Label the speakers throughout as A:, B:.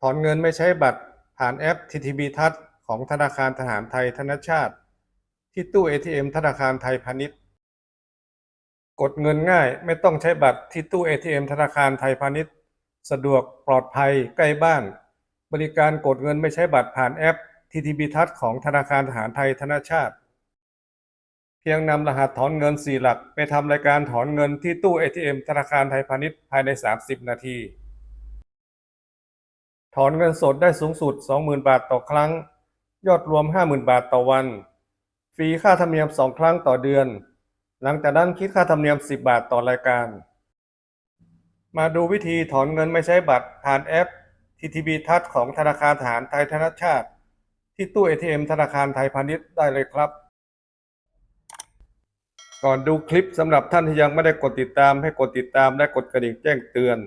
A: ถอนเงินไม่ใช้บัตรผ่านแอป TTB ทัศของธนาคารทหารไทยธนชาติ ที่ตู้ ATM ธนาคารไทยพาณิชย์ กดเงินง่ายไม่ต้องใช้บัตรที่ตู้ ATM ธนาคารไทยพาณิชย์ สะดวกปลอดภัยใกล้บ้าน บริการกดเงินไม่ใช้บัตรผ่านแอป TTB ทัศของธนาคารทหารไทยธนชาติ เพียงนำรหัสถอนเงิน 4 หลัก ไปทำรายการถอนเงินที่ตู้ ATM ธนาคารไทยพาณิชย์ภายใน 30 นาที ถอนเงินสดได้สูงสุด 20,000 บาทต่อครั้ง ยอดรวม 50,000 บาทต่อวัน ฟรีค่าธรรมเนียม 2 ครั้งต่อเดือน หลังจากนั้นคิดค่าธรรมเนียม 10 บาทต่อรายการ มาดูวิธีถอนเงินไม่ใช้บัตรผ่านแอป TTB ทัศของธนาคารทหารไทยธนชาติ ที่ตู้ ATM ธนาคารไทยพาณิชย์ได้เลยครับ ก่อนดูคลิปสำหรับท่านที่ยังไม่ได้กดติดตามให้กดติดตามและกดกระดิ่งแจ้งเตือน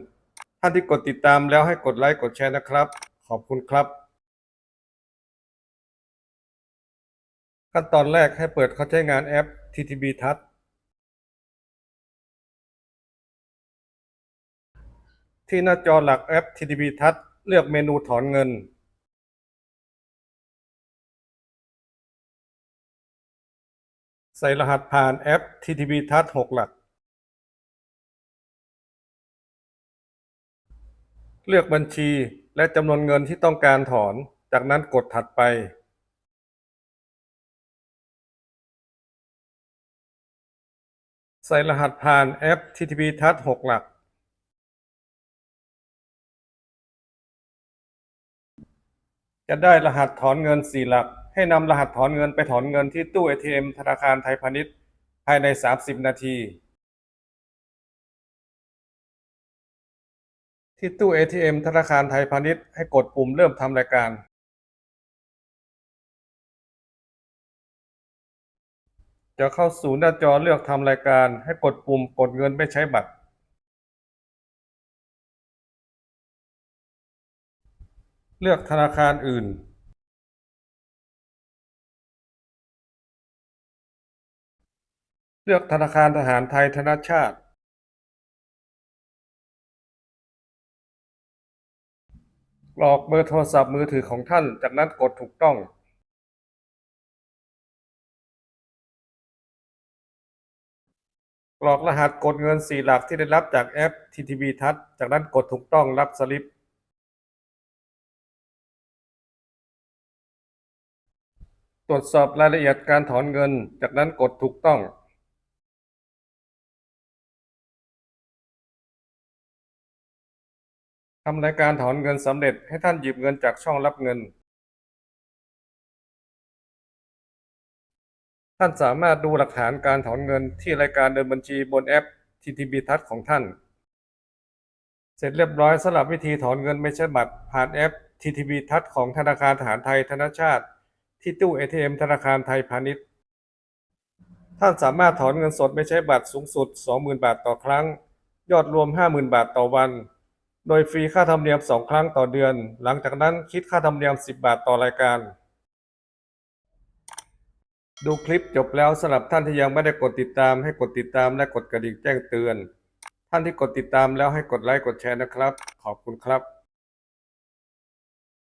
A: ท่านที่กดติดตามแล้วให้กดไลค์กดแชร์นะครับ ขอบคุณครับ ขั้นตอนแรกให้เปิดเข้าใช้งานแอป TTB ทัศที่หน้าจอหลักแอป TTB ทัศเลือกเมนูถอนเงิน ใส่รหัสผ่านแอป TTB ทัศหกหลัก เลือกบัญชีและจำนวนเงินที่ต้องการถอน จากนั้นกดถัดไปใส่รหัสผ่านแอป TTB ทัศหกหลัก จะได้รหัสถอนเงิน 4 หลัก ให้นำรหัสถอนเงินไปถอนเงินที่ตู้ ATM ธนาคารไทยพาณิชย์ ภายใน 30 นาที ที่ตู้ ATM ธนาคารไทยพาณิชย์ให้กดปุ่มเริ่มทำรายการ จะเข้าสู่หน้าจอเลือกทำรายการ ให้กดปุ่มกดเงินไม่ใช้บัตร เลือกธนาคารอื่น เลือกธนาคารทหารไทยธนชาติ รอกเบอร์โทรศัพท์มือถือของท่าน จากนั้นกดถูกต้องกรอกรหัสกดเงิน4หลักที่ได้รับจากแอป TTB ทัศจากนั้นกดถูกต้องรับสลิป ตรวจสอบรายละเอียดการถอนเงิน จากนั้นกดถูกต้อง ทำรายการถอนเงินสำเร็จให้ท่านหยิบเงินจากช่องรับเงิน ท่านสามารถดูหลักฐานการถอนเงินที่รายการเดินบัญชีบนแอป TTB ทัศของท่าน เสร็จเรียบร้อยสำหรับวิธีถอนเงินไม่ใช่บัตรผ่านแอป TTB ทัศของธนาคารทหารไทยธนชาติ ที่ตู้ ATM ธนาคารไทยพาณิชย์ ท่านสามารถถอนเงินสดไม่ใช้บัตรสูงสุด 20,000 บาทต่อครั้ง ยอดรวม 50,000 บาทต่อวัน โดยฟรีค่าธรรมเนียม 2 ครั้งต่อเดือน หลังจากนั้นคิดค่าธรรมเนียม 10 บาทต่อรายการ ดูคลิปจบแล้วสำหรับท่านที่ยังไม่ได้กดติดตามให้กดติดตามและกดกระดิ่งแจ้งเตือน ท่านที่กดติดตามแล้วให้กดไลค์กดแชร์นะครับ ขอบคุณครับ